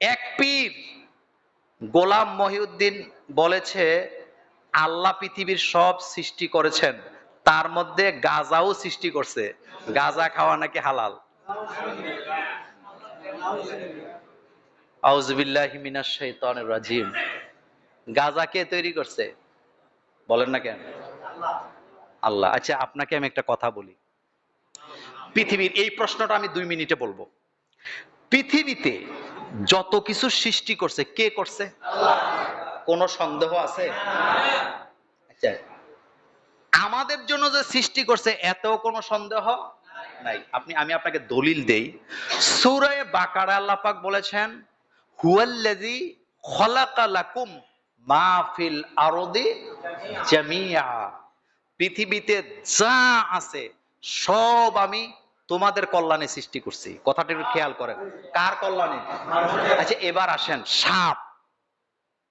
এক পীর গোলাম মহিউদ্দিন বলেছে, আল্লাহ পৃথিবীর সব সৃষ্টি করেছেন, তার মধ্যে গাজাও সৃষ্টি করছে। গাজা খাওয়া নাকি হালাল? রাজিম। গাজা কে তৈরি করছে? বলেন না কেন? আল্লাহ। আচ্ছা আপনাকে আমি একটা কথা বলি। পৃথিবীর এই প্রশ্নটা আমি দুই মিনিটে বলব। পৃথিবীতে যত কিছু সৃষ্টি করছে, কে করছে? কোনো সন্দেহ আছে? আচ্ছা আমাদের জন্য যে সৃষ্টি করছে, এতেও কোনো সন্দেহ নাই। আপনি, আমি আপনাকে দলিল দেই। সূরায়ে বাকারা আল্লাহ পাক বলেছেন, হুয়াল্লাযী খলাকা লাকুম মা আরদি জামিয়া পৃথিবীতে যা আছে, সব আমি তোমাদের কল্যাণে সৃষ্টি করছি। কথাটা একটু খেয়াল করেন। কার কল্যাণে? আচ্ছা এবার আসেন, সাপ।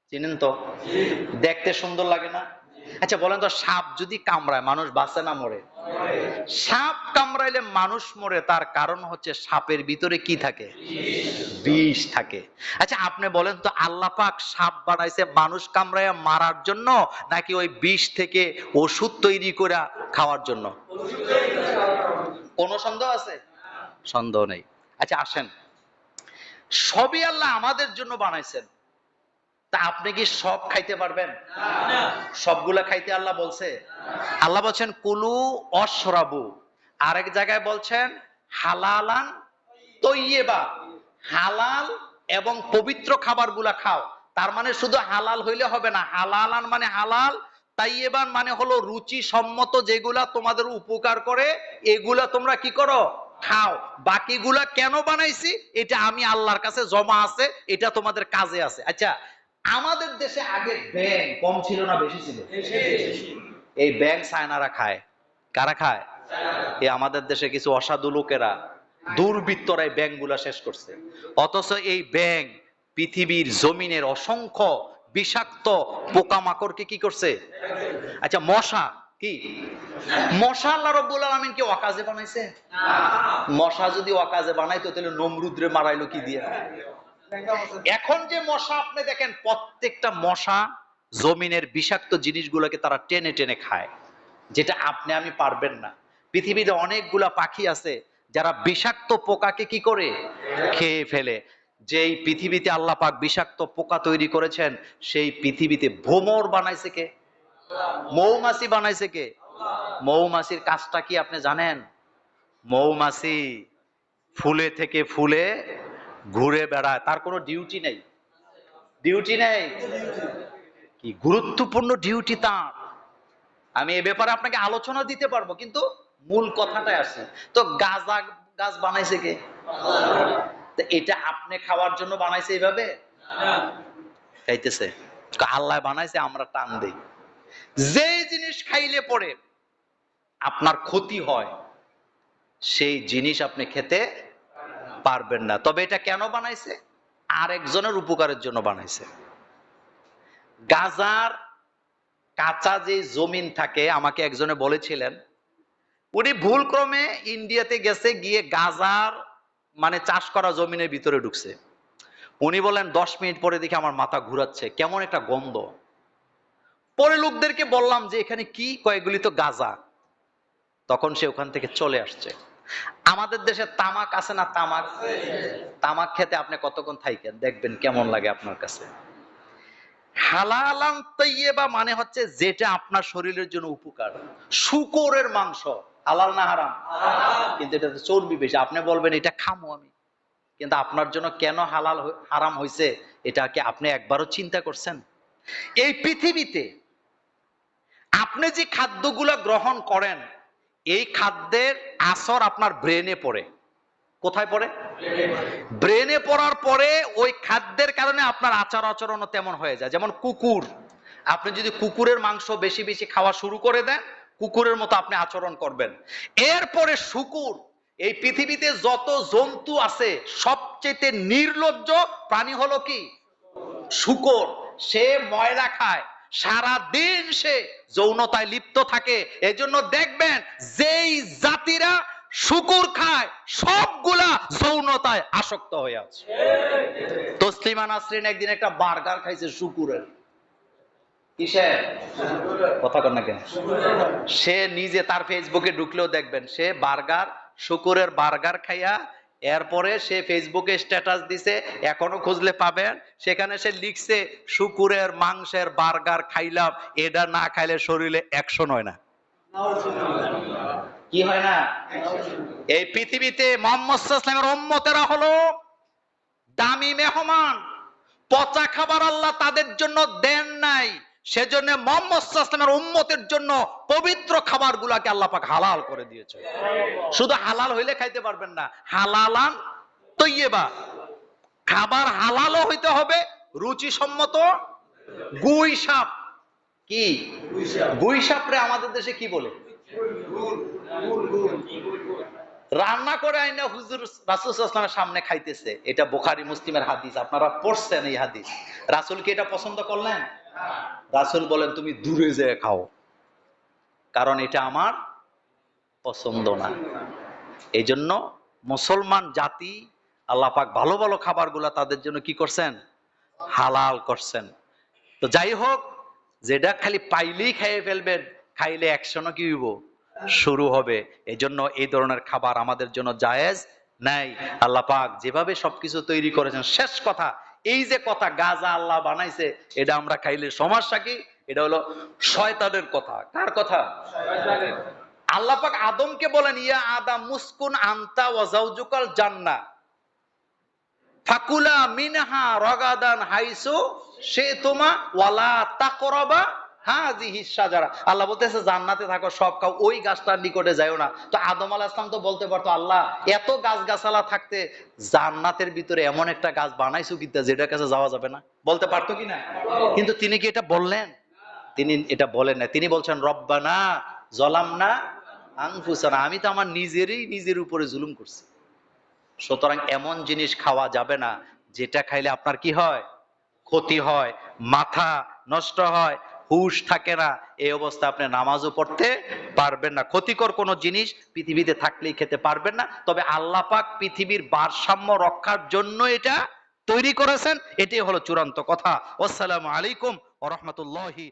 চিনেন তো? দেখতে সুন্দর লাগে না? আচ্ছা বলেন তো, সাপ যদি কামড়ায়, মানুষ বাঁচে না মরে? সাপ কামড়াইলে মানুষ মরে, তার কারণ হচ্ছে সাপের ভিতরে কি থাকে? বিষ থাকে। আচ্ছা আপনি বলেন তো, আল্লাহ পাক সাপ বানাইছে, মানুষ কামড়াইয়া মারার জন্য, নাকি ওই বিষ থেকে ওষুধ তৈরি করে খাওয়ার জন্য? কোনো সন্দেহ আছে? সন্দেহ নেই। আচ্ছা আসেন। সবই আল্লাহ আমাদের জন্য বানাইছেন। তা আপনি কি সব খাইতে পারবেন? সবগুলা খাইতে আল্লাহ বলছে? আল্লাহ বলছেন কুলু অশরাবু। আরেক জায়গায় বলছেন হালালান তৈয়েবা। হালাল এবং পবিত্র খাবারগুলা খাও। তার মানে শুধু হালাল হইলে হবে না। হালালান মানে হালাল তাইয়েবান মানে হলো রুচি সম্মত যেগুলা তোমাদের উপকার করে এগুলা তোমরা কি করো? খাও। বাকিগুলা কেন বানাইছি? এটা আমি আল্লাহর কাছে জমা আছে এটা তোমাদের কাজে আছে। আচ্ছা আমাদের দেশে আগে ব্যাং কম ছিল না বেশি ছিল? এই ব্যাংক সায়নারা খায়। কারা খায়? এই আমাদের দেশে কিছু অসাধু লোকেরা দুর্বৃত্তরা এই ব্যাংগুলা শেষ করছে। অথচ এই ব্যাংক পৃথিবীর জমিনের অসংখ্য বিষাক্ত পোকামাকড়কে কি করছে? আচ্ছা মশা কি? মশা আল্লাহ রব্বুল আলামিন কি অকাজে বানাইছে? মশা যদি অকাজে বানাইতো, তাহলে নমরুদ্রে মারাইলো কি দিয়ে? এখন যে মশা আপনি দেখেন, প্রত্যেকটা মশা জমিনের বিষাক্ত জিনিসগুলোকে তারা টেনে টেনে খায়, যেটা আপনি আমি পারবেন না। পৃথিবীতে অনেকগুলা পাখি আছে, যারা বিষাক্ত পোকাকে কি করে? খেয়ে ফেলে। যেই পৃথিবীতে আল্লাহ পাক বিষাক্ত পোকা তৈরি করেছেন, সেই পৃথিবীতে ভ্রমর বানাইছে কে? মৌমাছি বানাইছে কে? মৌমাছির কাজটা কি আপনি জানেন? মৌমাছি ফুলে থেকে ফুলে ঘুরে বেড়ায়, তার কোনো ডিউটি নেই। ডিউটি নেই। কি গুরুত্বপূর্ণ ডিউটি তার? আমি এ ব্যাপারে আপনাকে আলোচনা দিতে পারব, কিন্তু মূল কথাটাই আছে তো গাছ গাছ বানাইছে কে? তো এটা আপনি খাওয়ার জন্য বানাইছে এইভাবে? খাইতেছে। আল্লাহ বানাইছে আমরা টান দেই। যে জিনিস খাইলে পরে আপনার ক্ষতি হয় সেই জিনিস আপনি খেতে পারবেন না। তবে এটা কেন বানাইছে? আরেকজনের উপকারের জন্য বানাইছে। গাজার কাঁচা যে জমিন থাকে আমাকে একজনে বলেছিলেন উনি ভুলক্রমে ইন্ডিয়াতে গেছে গিয়ে গাজার মানে চাষ করা জমিনের ভিতরে ঢুকছে। উনি বলেন দশ মিনিট পরে দেখে আমার মাথা ঘুরাচ্ছে। কেমন একটা গন্ধ। পরে লোকদেরকে বললাম যে, এখানে কি? কয়েকগুলি তো গাজা। তখন সে ওখান থেকে চলে আসছে। আমাদের দেশে তামাক আছে না তামাক? তামাক খেতে আপনি কতক্ষণ থাইকেন? দেখবেন কেমন লাগে আপনার কাছে। হালালান তৈয়বা মানে হচ্ছে যেটা আপনার শরীরের জন্য উপকার। শুকরের মাংস। হালাল না হারাম? কিন্তু এটা তো চর্বি বেশি। আপনি বলবেন এটা খামো আমি। কিন্তু আপনার জন্য কেন হালাল হারাম হয়েছে এটা কি আপনি একবারও চিন্তা করছেন? এই পৃথিবীতে আপনি যে খাদ্যগুলো গ্রহণ করেন এই খাদ্যের আসর আপনার ব্রেনে পড়ে। কোথায় পড়ে। ব্রেনে পড়ার পরে ওই খাদ্যের কারণে আপনার আচার আচরণও তেমন হয়ে যায়। যেমন কুকুর। আপনি যদি কুকুরের মাংস বেশি বেশি খাওয়া শুরু করে দেন কুকুরের মতো আপনি আচরণ করবেন। এরপরে শুকুর, এই পৃথিবীতে যত জন্তু আছে, সবচেয়ে নির্লজ্জ প্রাণী হলো কি? শুকর। সে ময়লা খায় সারা দিন সে যৌনতায় লিপ্ত থাকে। এজন্য দেখবেন, যেই জাতিরা শুকুর খায়, সবগুলা যৌনতায় আসক্ত হয়ে আছে। তসলিমা নাসরিন একদিন একটা বার্গার খাইছে শুকুরের। সে নিজে তার ফেসবুকে ঢুকলেও দেখবেন, সে বার্গার, শুকুরের বার্গার খাইয়া এরপরে সে ফেসবুকে স্ট্যাটাস দিছে, এখনও খুঁজলে পাবেন। সেখানে সে লিখছে, শুকুরের মাংসের বার্গার খাইলাম, এটা না খাইলে শরীরে অ্যাকশন হয় না। কি হয় না? এই পৃথিবীতে মোহাম্মদ ইসলামের উম্মতেরা হলো দামি মেহমান। পচা খাবার আল্লাহ তাদের জন্য দেন নাই। সেজন্য মোহাম্মদ ইসলামের উম্মতের জন্য পবিত্র খাবার গুলাকে পাক হালাল করে দিয়েছে শুধু হালাল হইলে খাইতে পারবেন না হালালান তৈয়বা। খাবার হালালও হইতে হবে রুচিসম্মত গুই সাপ। কি? গুই সাপরে আমাদের দেশে কি বলে? রান্না করে আইনা হুজুর রাসুলের সামনে খাইতেছে। এটা বোখারি, মুসলিমের হাদিস। আপনারা পড়ছেন এই হাদিস। রাসুল কি এটা পছন্দ করলেন? রাসুল বলেন, তুমি দূরে যেয়ে খাও। কারণ এটা আমার পছন্দ না। এই জন্য মুসলমান জাতি আল্লাহ পাক ভালো ভালো খাবারগুলা তাদের জন্য কি করছেন? হালাল করছেন। তো যাই হোক, যেটা খালি পাইলেই খাইয়ে ফেলবেন খাইলে একশনও কি হইব? শুরু হবে। এই জন্য এই ধরনের খাবার আমাদের জন্য জায়েজ নাই। আল্লাহ পাক যেভাবে সবকিছু তৈরি করেছেন, শেষ কথা, এই যে কথা, গাজা আল্লাহ বানাইছে, এটা আমরা খাইলে সমস্যা কি? এটা হলো শয়তানের কথা। কার কথা? আল্লাহ পাক আদমকে বলেন, ইয়া আদম মুসকুন আন্তা ওয়াজাউজুকাল জান্নাহ ফাকুলা মিনহা রগাদান হাইসু সে তোমা ওয়ালা তাকরাবা হাজিহি সাজারা আল্লাহ বলতেছে, জান্নাতে থাকো, সব খাও ওই গাছটার নিকটে যাইও না। তো আদম আলাহ ইসলাম তো বলতে পারতো, আল্লাহ, এত গাছ গাছালা থাকতে জান্নাতের ভিতরে এমন একটা গাছ বানাইছো কিতা যেটার কাছে যাওয়া যাবে না? বলতে পারতো কি না? কিন্তু তিনি কি এটা বললেন? তিনি এটা বলেন না তিনি বলছেন, রব্বানা জলাম না আংফুসানা আমি তো আমার নিজেরই নিজের উপরে জুলুম করছি। সুতরাং এমন জিনিস খাওয়া যাবে না, যেটা খাইলে আপনার কি হয়? ক্ষতি হয়, মাথা নষ্ট হয় হুশ থাকে না, এই অবস্থা আপনি নামাজও পড়তে পারবেন না। ক্ষতিকর কোনো জিনিস পৃথিবীতে থাকলেই খেতে পারবেন না। তবে আল্লাহ পাক পৃথিবীর ভারসাম্য রক্ষার জন্য এটা তৈরি করেছেন। এটাই হলো চূড়ান্ত কথা। আসসালামু আলাইকুম ও রহমতুল্লাহি